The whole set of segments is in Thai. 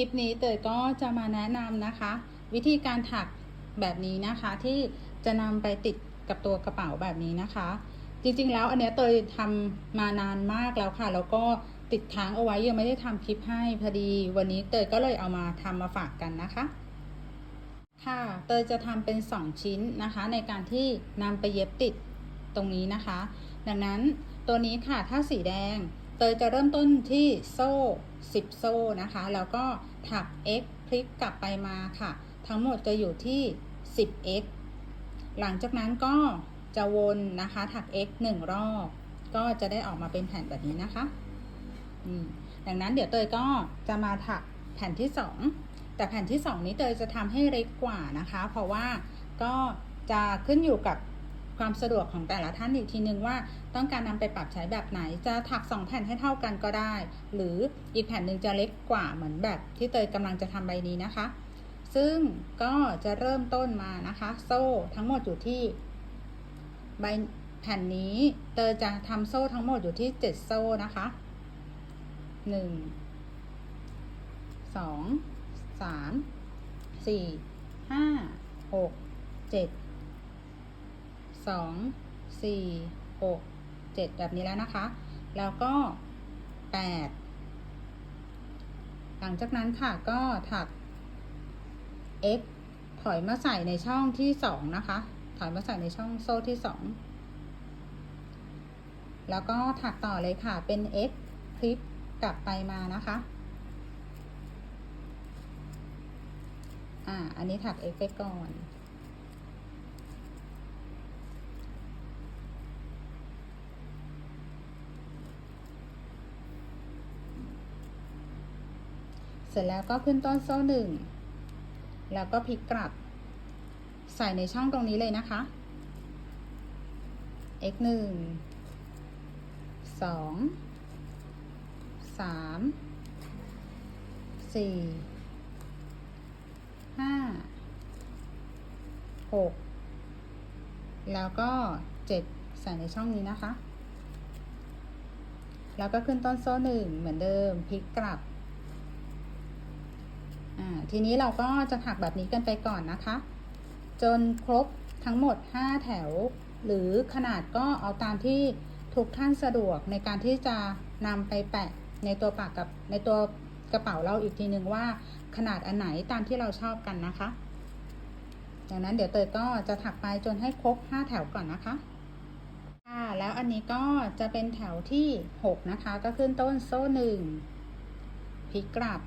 ลิปนี้เตยก็จะมาแนะนำนะคะ วิธีการถักแบบนี้นะคะที่จะนำไปติดกับตัวกระเป๋าแบบนี้นะคะ จริงๆแล้วอันเนี้ยเตยทำมานานมากแล้วค่ะ แล้วก็ติดค้างเอาไว้ยังไม่ได้ทำคลิปให้พอดีวันนี้เตยก็เลยเอามาทำมาฝากกันนะคะ ค่ะเตยจะทำเป็น 2 ชิ้นนะคะ ในการที่นำไปเย็บติดตรงนี้นะคะ ดังนั้นตัวนี้ค่ะถ้าสีแดงเตยจะเริ่มต้นที่โซ่ 10 โซ่นะคะ แล้วก็ถัก x พลิกกลับไปมาค่ะ ทั้งหมดจะอยู่ที่ 10x หลังจากนั้นก็จะวนนะคะถัก x 1 รอบ ก็จะได้ออกมาเป็นแผ่นแบบนี้นะคะอืมดังนั้นเดี๋ยวเตยก็จะมาถักแผ่นที่ 2 แต่แผ่นที่ 2 นี้เตยจะทำให้เล็กกว่านะคะ เพราะว่าก็จะขึ้นอยู่กับ ความสะดวกของแต่ละท่านอีกทีนึงว่า ต้องการนำไปปรับใช้แบบไหนจะถัก 2 แผ่นให้เท่ากันก็ได้ หรืออีกแผ่นหนึ่งจะเล็กกว่าเหมือนแบบที่เตยกำลังจะทำใบนี้นะคะ ซึ่งก็จะเริ่มต้นมานะคะ โซ่ทั้งหมดอยู่ที่ใบแผ่นนี้เตยจะทำโซ่ทั้งหมดอยู่ที่ 7 โซ่นะคะ 1 2สามสี่ห้ สองสี่หกเจ็ดแบบนี้แล้วนะคะ แล้วก็แปดหลังจากนั้นค่ะก็ถัก x ถอยมาใส่ในช่องที่สองนะคะ ถอยมาใส่ในช่องโซ่ที่สองแล้วก็ถักต่อเลยค่ะเป็น x คลิปกลับไปมานะคะอ่าอันนี้ถัก x ไปก่อน เสร็จแล้วก็ขึ้นต้นโซ่หนึ่งแล้วก็พลิกกลับ ใส่ในช่องตรงนี้เลยนะคะ x หนึ่งสองสามสี่ห้าหกแล้วก็เจ็ดใส่ในช่องนี้นะคะ แล้วก็ขึ้นต้นโซ่หนึ่งเหมือนเดิมพลิกกลับ ทีนี้เราก็จะถักแบบนี้กันไปก่อนนะคะ จนครบทั้งหมด 5 แถว หรือขนาดก็เอาตามที่ทุกท่านสะดวกในการที่จะนำไปแปะในตัวปากกับในตัวกระเป๋าเราอีกทีหนึ่งว่าขนาดอันไหนตามที่เราชอบกันนะคะดังนั้นเดี๋ยวเตยก็จะถักไปจนให้ครบ 5 แถวก่อนนะคะค่ะแล้วอันนี้ก็จะเป็นแถวที่ 6 นะคะ ก็ขึ้นต้นโซ่หนึ่งพลิกกลับ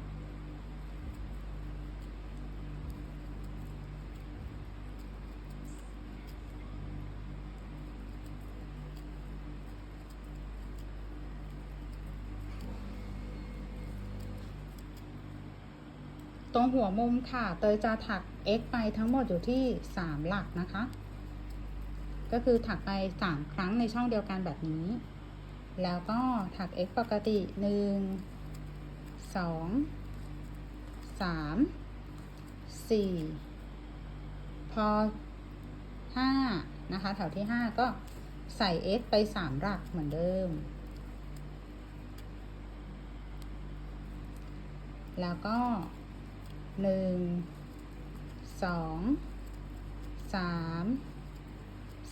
ตรงหัวมุมค่ะ เตยจะถัก x ไปทั้งหมดอยู่ที่ 3 หลักนะคะ ก็คือถักไป 3 ครั้งในช่องเดียวกันแบบนี้ แล้วก็ถัก x ปกติ 1 2 3 4 พอ 5 นะคะ แถวที่ 5 ก็ใส่ x ไป 3 หลักเหมือนเดิม แล้วก็ หนึ่งสองสาม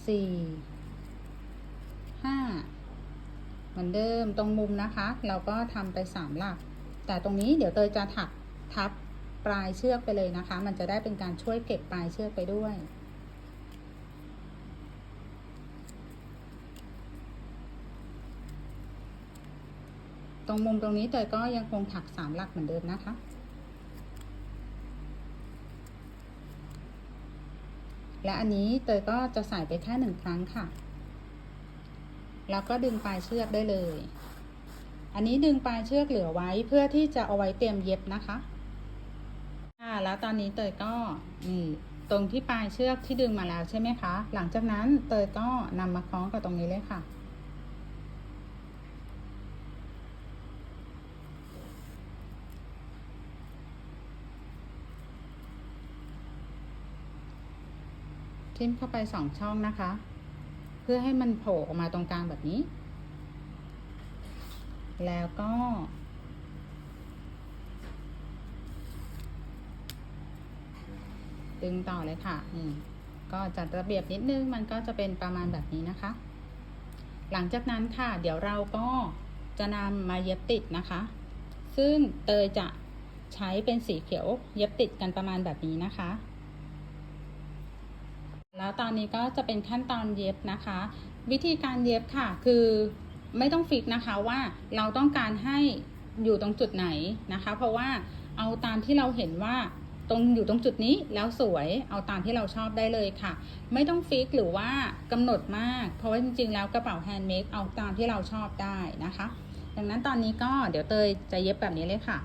สี่ห้าเหมือนเดิมตรงมุมนะคะ เราก็ทำไปสามหลัก แต่ตรงนี้เดี๋ยวเตยจะถักทับปลายเชือกไปเลยนะคะ มันจะได้เป็นการช่วยเก็บปลายเชือกไปด้วยตรงมุมตรงนี้เตยก็ยังคงถักสามหลักเหมือนเดิมนะคะ และอันนี้เตยก็จะใส่ไปแค่หนึ่งครั้งค่ะ แล้วก็ดึงปลายเชือกได้เลย อันนี้ดึงปลายเชือกเหลือไว้เพื่อที่จะเอาไว้เตรียมเย็บนะคะค่ะแล้วตอนนี้เตยก็นี่ตรงที่ปลายเชือกที่ดึงมาแล้วใช่ไหมคะ หลังจากนั้นเตยก็นำมาคล้องกับตรงนี้เลยค่ะ จิ้มเข้าไปสองช่องนะคะ เพื่อให้มันโผล่ออกมาตรงกลางแบบนี้ แล้วก็ ดึงต่อเลยค่ะอืมก็จัดระเบียบนิดนึงมันก็จะเป็นประมาณแบบนี้นะคะ หลังจากนั้นค่ะ เดี๋ยวเราก็จะนำมาเย็บติดนะคะ ซึ่งเตยจะใช้เป็นสีเขียวเย็บติดกันประมาณแบบนี้นะคะ แล้วตอนนี้ก็จะเป็นขั้นตอนเย็บนะคะ วิธีการเย็บค่ะ คือไม่ต้องฟิกนะคะว่าเราต้องการให้อยู่ตรงจุดไหนนะคะ เพราะว่าเอาตามที่เราเห็นว่าตรงอยู่ตรงจุดนี้แล้วสวยเอาตามที่เราชอบได้เลยค่ะ ไม่ต้องฟิกหรือว่ากำหนดมาก เพราะว่าจริงๆ แล้วกระเป๋าแฮนด์เมดเอาตามที่เราชอบได้นะคะ ดังนั้นตอนนี้ก็เดี๋ยวเตยจะเย็บแบบนี้เลยค่ะ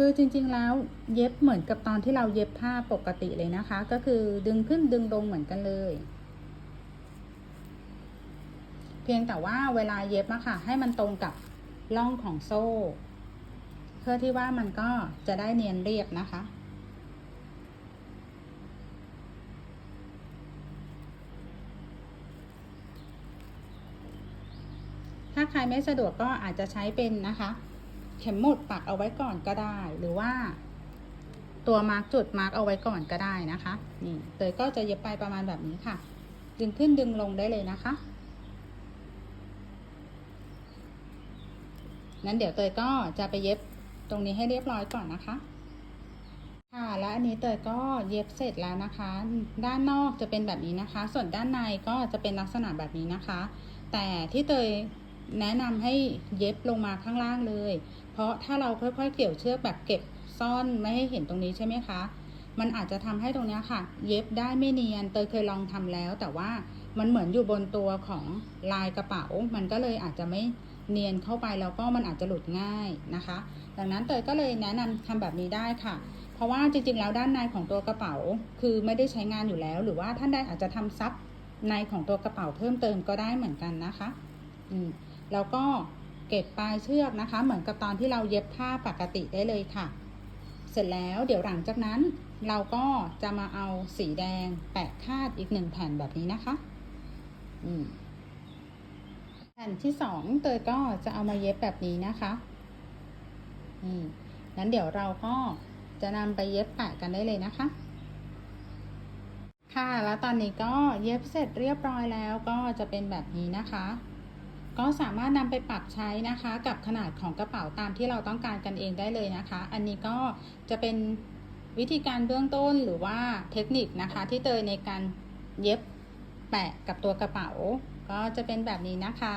คือจริงๆแล้วเย็บเหมือนกับตอนที่เราเย็บผ้าปกติเลยนะคะ ก็คือดึงขึ้นดึงลงเหมือนกันเลย เพียงแต่ว่าเวลาเย็บอะค่ะ ให้มันตรงกับร่องของโซ่ เพื่อที่ว่ามันก็จะได้เนียนเรียบนะคะถ้าใครไม่สะดวกก็อาจจะใช้เป็นนะคะ เข็มหมุดปักเอาไว้ก่อนก็ได้ หรือว่า ตัวมาร์กจุดมาร์กเอาไว้ก่อนก็ได้นะคะนี่เตยก็จะเย็บไปประมาณแบบนี้ค่ะ ดึงขึ้นดึงลงได้เลยนะคะงั้นเดี๋ยวเตยก็จะไปเย็บตรงนี้ให้เรียบร้อยก่อนนะคะ ค่ะและอันนี้เตยก็เย็บเสร็จแล้วนะคะ ด้านนอกจะเป็นแบบนี้นะคะ ส่วนด้านในก็จะเป็นลักษณะแบบนี้นะคะ แต่ที่เตยแนะนำให้เย็บลงมาข้างล่างเลย เพราะถ้าเราค่อยๆ เกี่ยวเชือกแบบเก็บซ่อนไม่ให้เห็นตรงนี้ใช่ไหมคะ มันอาจจะทำให้ตรงนี้ค่ะ เย็บได้ไม่เนียน เตยเคยลองทำแล้ว แต่ว่ามันเหมือนอยู่บนตัวของลายกระเป๋า มันก็เลยอาจจะไม่เนียนเข้าไปแล้วก็มันอาจจะหลุดง่ายนะคะ ดังนั้นเตยก็เลยแนะนำทำแบบนี้ได้ค่ะ เพราะว่าจริงๆ แล้วด้านในของตัวกระเป๋า คือไม่ได้ใช้งานอยู่แล้ว หรือว่าท่านใดอาจจะทำซับในของตัวกระเป๋าเพิ่มเติมก็ได้เหมือนกันนะคะ อืมแล้วก็ เก็บปลายเชือกนะคะ เหมือนกับตอนที่เราเย็บผ้าปกติได้เลยค่ะ เสร็จแล้วเดี๋ยวหลังจากนั้นเราก็จะมาเอาสีแดงแปะคาดอีกหนึ่งแผ่นแบบนี้นะคะแผ่นที่สองเตยก็จะเอามาเย็บแบบนี้นะคะอืมงั้นเดี๋ยวเราก็จะนำไปเย็บแปะกันได้เลยนะคะ ค่ะแล้วตอนนี้ก็เย็บเสร็จเรียบร้อยแล้วก็จะเป็นแบบนี้นะคะ ก็สามารถนำไปปรับใช้นะคะ กับขนาดของกระเป๋าตามที่เราต้องการกันเองได้เลยนะคะ อันนี้ก็จะเป็นวิธีการเบื้องต้นหรือว่าเทคนิคนะคะ ที่เตยในการเย็บแปะกับตัวกระเป๋า ก็จะเป็นแบบนี้นะคะ